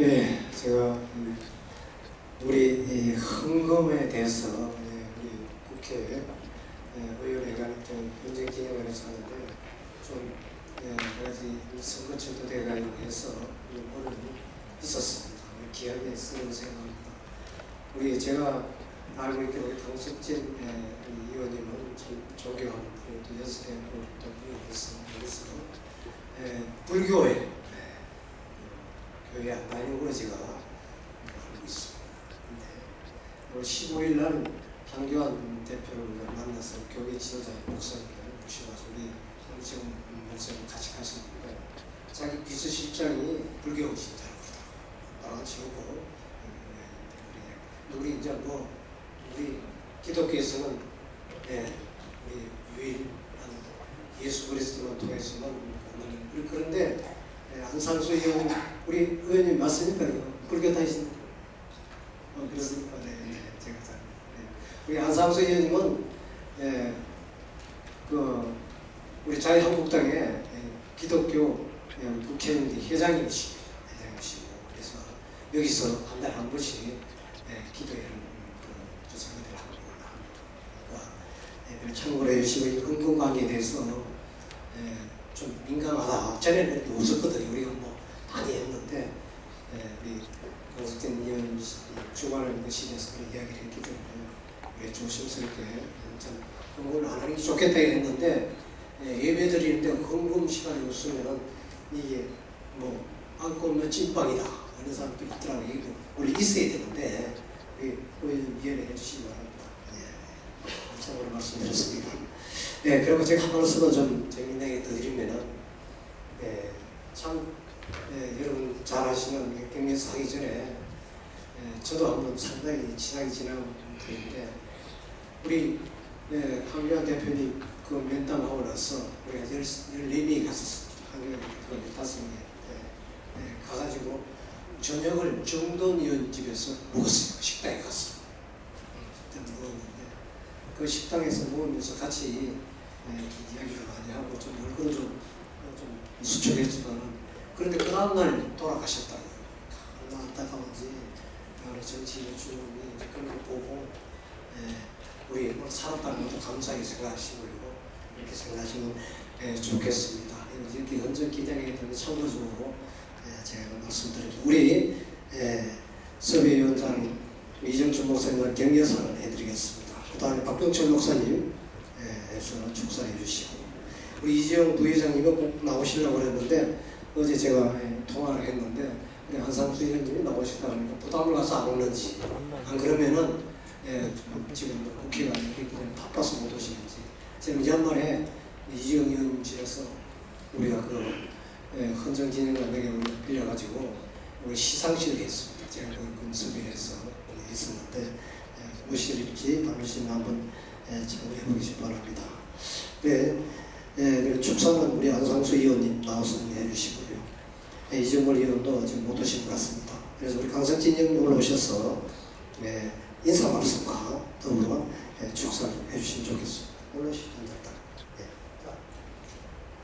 예, 제가 음, 우리 이 헌금에 대해서 예, 우리 국회 예, 의원회관 좀 논쟁 진행을 하는데 좀 예, 여러 가지 선거철도 돼가지고 해서 오늘 있었습니다. 기억에 쓰는 생각합니다. 우리 제가 알고 있기로 우리 강석진 예, 의원님은 좀 존경하는 분이 또 연세대학교 또 의원이었습니다. 그래서 예, 불교에 예, 교회 안 다니고 제가 알고 있습니다. 올 15일 날 한교안 대표를 만나서 교회 지도자 목사님을 모셔가지고 우리 지금 목사님 같이 가시는데 자기 비서실장이 불교 신자라고 그러더라고요. 나같이 오고 우리 이제 뭐 우리 기독교에서는 예, 우리 유일한 예수 그리스도만 통해서만 그런데 예, 안상수 의원 우리 의원님 맞습니까? 불교 다니신 어, 그렇습니까? 네, 네, 제가 잘 네. 우리 안상수 의원님은 예, 그 우리 자유한국당의 예, 기독교 예, 국회의원 회장이시고 회장이시고 그래서 여기서 한 달에 한 번씩 예, 기도회를 음, 그 조상님들 하고 합니다. 예, 참고로 해주시고 이 헌금관계에 대해서 예, 좀 민감하다. 전에는 이렇게 없었거든요. 우리가 뭐 많이 했는데 예, 우리 강석진 의원 주관을 거시에서 그런 이야기를 했기 때문에 우리 조심스럽게 좀 헌금을 안 하는 게 좋겠다 했는데 예, 예배 드리는데 헌금 시간이 없으면은 이게 뭐 안고 오면 찐빵이다 하는 사람도 있더라고요. 이게 원래 있어야 되는데 우리 의원 이해를 해주시기 바랍니다. 예, 참고로 말씀드렸습니다. 네, 그리고 제가 한 말씀을 좀 재미나게 더 드리면은, 네, 참, 네, 여러분 잘 아시는 경례사 하기 전에, 네, 저도 한번 상당히 친하게 지나고 있는데, 우리, 네, 황교안 대표님 그 면담하고 나서 우리가 열, 14명이 갔었습니다. 황교안 대표님 다섯 명이. 네, 네, 가가지고 저녁을 정돈 의원 집에서 먹었어요. 식당에 가서. 그때 먹었는데, 그 식당에서 먹으면서 같이 네, 이야기를 많이 하고 좀 얼굴 좀, 좀 수척했지만은 그런데 그 다음날 돌아가셨다고요. 얼마나 안타까운지 우리 정치인의 주님이 그런 걸 보고 예, 우리 뭐 살았다는 것도 감사하게 생각하시고 이렇게 생각하시면 예, 좋겠습니다. 이렇게 현장 기장에 대한 참고적으로 예, 제가 말씀드립니다. 우리 예, 서비위원장 이정춘 목사님과 격려사를 해드리겠습니다. 그 다음에 박병철 목사님 예, 해서 축사해 주시고 우리 이재용 부회장님은 꼭 나오시려고 그랬는데 어제 제가 예, 통화를 했는데 한상수 의원님이 나오시다 보니까 부담을 가서 안 오는지 안 그러면은 예, 지금 국회가 이렇게 바빠서 못 오시는지 지금 연말에 이재용 의원님실에서 우리가 그 예, 헌정 진행관에게 빌려가지고 우리 시상식을 했습니다. 제가 그 금수비를 해서 했었는데 예, 무실일지 반드시 한번 예, 참고해 보시기 바랍니다. 네, 예, 그리고 축사는 우리 안상수 의원님 나와서 해주시고요. 예, 이정걸 의원도 지금 못 오신 것 같습니다. 그래서 우리 강석진 의원님 올라오셔서 예, 인사 말씀과 더불어